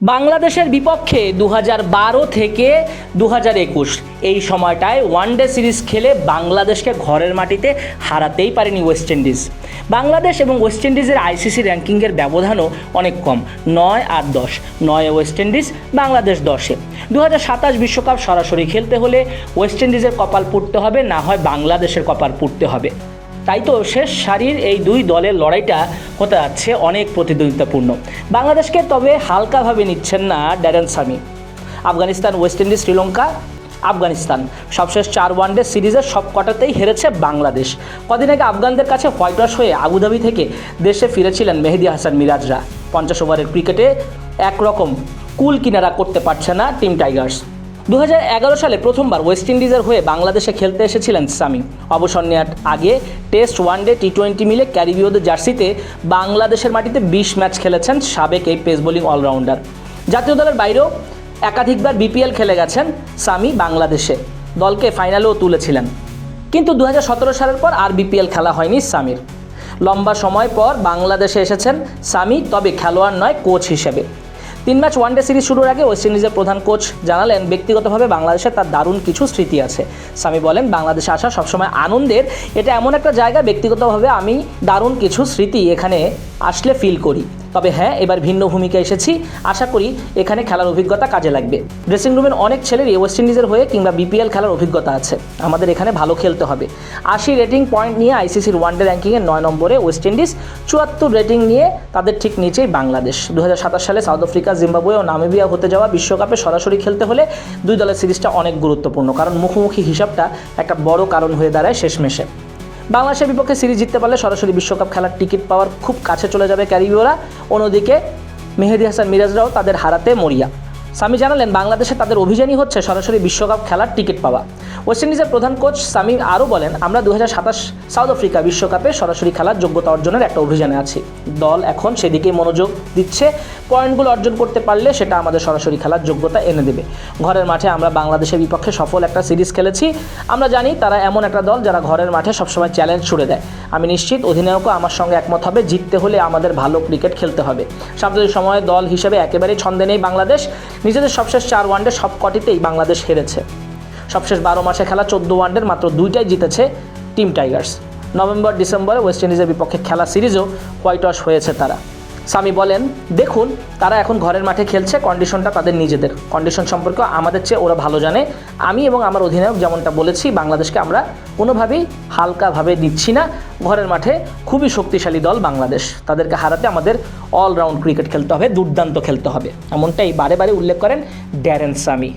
বাংলাদেশের বিপক্ষে দু বারো থেকে দু একুশ, এই সময়টায় ওয়ানডে সিরিজ খেলে বাংলাদেশকে ঘরের মাটিতে হারাতেই পারেনি ওয়েস্ট ইন্ডিজ বাংলাদেশ এবং ওয়েস্ট ইন্ডিজের আইসিসি র্যাঙ্কিংয়ের ব্যবধানও অনেক কম, নয় আর দশ। নয় ওয়েস্ট ইন্ডিজ বাংলাদেশ দশে। দু বিশ্বকাপ সরাসরি খেলতে হলে ওয়েস্ট ইন্ডিজের কপাল পুড়তে হবে, না হয় বাংলাদেশের কপাল পুড়তে হবে। তাই তো শেষ সারির এই দুই দলের লড়াইটা হতে যাচ্ছে অনেক প্রতিদ্বন্দ্বিতাপূর্ণ। বাংলাদেশকে তবে হালকাভাবে নিচ্ছেন না Darren Sammy. Afghanistan, West Indies, Sri Lanka, Afghanistan. সবশেষ চার ওয়ানডে সিরিজের সব কটাতেই হেরেছে বাংলাদেশ। কদিন আগে আফগানদের কাছে হোয়াইট ওয়াশ হয়ে আবুধাবি থেকে দেশে ফিরেছিলেন মেহেদি হাসান মিরাজরা। পঞ্চাশ ওভারের ক্রিকেটে একরকম কুল কিনারা করতে পারছে না টিম টাইগার্স। দু হাজার এগারো সালে প্রথমবার ওয়েস্ট ইন্ডিজের হয়ে বাংলাদেশে খেলতে এসেছিলেন সামি। অবসর নেওয়ার আগে টেস্ট ওয়ানডে টি টোয়েন্টি মিলে ক্যারিবিওদের জার্সিতে বাংলাদেশের মাটিতে বিশ ম্যাচ খেলেছেন সাবেক এই পেস বোলিং অলরাউন্ডার। জাতীয় দলের বাইরেও একাধিকবার বিপিএল খেলে গেছেন সামি বাংলাদেশে। দলকে ফাইনালেও তুলেছিলেন। কিন্তু দু হাজার সতেরো সালের পর আর বিপিএল খেলা হয়নি সামির। লম্বা সময় পর বাংলাদেশে এসেছেন সামি, তবে খেলোয়াড় নয় কোচ হিসেবে। তিন ম্যাচ ওয়ানডে সিরিজ শুরুর আগে ওয়েস্ট ইন্ডিজের প্রধান কোচ জানালেন, ব্যক্তিগতভাবে বাংলাদেশের তার দারুণ কিছু স্মৃতি আছে। স্বামী বলেন, বাংলাদেশে আসা সবসময় আনন্দের, এটা এমন একটা জায়গা, ব্যক্তিগতভাবে আমি দারুণ কিছু স্মৃতি এখানে আসলে ফিল করি। তবে হ্যাঁ এবার ভিন্ন ভূমিকা এসেছি। আশা করি এখানে খেলার অভিজ্ঞতা কাজে লাগবে। ড্রেসিং রুমের অনেক ছেলেরই ওয়েস্ট ইন্ডিজের হয়ে কিংবা বিপিএল খেলার অভিজ্ঞতা আছে। আমাদের এখানে ভালো খেলতে হবে। আশি রেটিং পয়েন্ট নিয়ে আইসিসির ওয়ানডে র্যাঙ্কিংয়ে নয় নম্বরে ওয়েস্ট ইন্ডিজ চুয়াত্তর রেটিং নিয়ে তাদের ঠিক নিচেই বাংলাদেশ। দু হাজার সাতাশ সালে সাউথ আফ্রিকা জিম্বাবুয়ে ও নামিবিয়া হতে যাওয়া বিশ্বকাপে সরাসরি খেলতে হলে দুই দলের সিরিজটা অনেক গুরুত্বপূর্ণ। কারণ মুখোমুখি হিসাবটা একটা বড় কারণ হয়ে দাঁড়ায় শেষমেশে। বাংলাদেশের বিপক্ষে সিরিজ জিততে পারলে সরাসরি বিশ্বকাপ খেলার টিকিট পাওয়ার খুব কাছে চলে যাবে ক্যারিবিওরা অন্যদিকে মেহেদি হাসান মিরাজরাও তাদের হারাতে মরিয়া। সামি জানালেন, বাংলাদেশে তাদের অভিযানই হচ্ছে সরাসরি বিশ্বকাপ খেলার টিকিট পাওয়া। ওয়েস্ট ইন্ডিজের প্রধান কোচ সামি আরও বলেন, আমরা দু হাজার সাতাশ সাউথ আফ্রিকা বিশ্বকাপে সরাসরি খেলার যোগ্যতা অর্জনের একটা অভিযানে আছি। দল এখন সেদিকেই মনোযোগ দিচ্ছে। পয়েন্টগুলো অর্জন করতে পারলে সেটা আমাদের সরাসরি খেলার যোগ্যতা এনে দেবে। ঘরের মাঠে আমরা বাংলাদেশের বিপক্ষে সফল একটা সিরিজ খেলেছি। আমরা জানি তারা এমন একটা দল যারা ঘরের মাঠে সবসময় চ্যালেঞ্জ ছুড়ে দেয়। আমি নিশ্চিত অধিনায়কও আমার সঙ্গে একমত হবে। জিততে হলে আমাদের ভালো ক্রিকেট খেলতে হবে। সাম্প্রতিক সময়ে দল হিসেবে একেবারেই ছন্দে নেই বাংলাদেশ। নিজেদের সবশেষ চার ওয়ানডে সব কটিতেই বাংলাদেশ হেরেছে। সবশেষ বারো মাসে খেলা চোদ্দ ওয়ানডের মাত্র দুইটাই জিতেছে টিম টাইগার্স। নভেম্বর, ডিসেম্বরে ওয়েস্ট ইন্ডিজের বিপক্ষে খেলা সিরিজও হোয়াইট ওয়াশ হয়েছে তারা। সামি বলেন, দেখুন, তারা এখন ঘরের মাঠে খেলছে কন্ডিশনটা তাদের নিজেদের। কন্ডিশন সম্পর্কে আমাদের চেয়ে ওরা ভালো জানে। আমি এবং আমার অধিনায়ক যেমনটা বলেছি, বাংলাদেশকে আমরা কোনোভাবেই হালকাভাবে দিচ্ছি না। ঘরের মাঠে খুবই শক্তিশালী দল বাংলাদেশ। তাদেরকে হারাতে আমাদের অলরাউন্ড ক্রিকেট খেলতে হবে, দুর্দান্ত খেলতে হবে। এমনটাই বারে বারে উল্লেখ করেন ড্যারেন সামি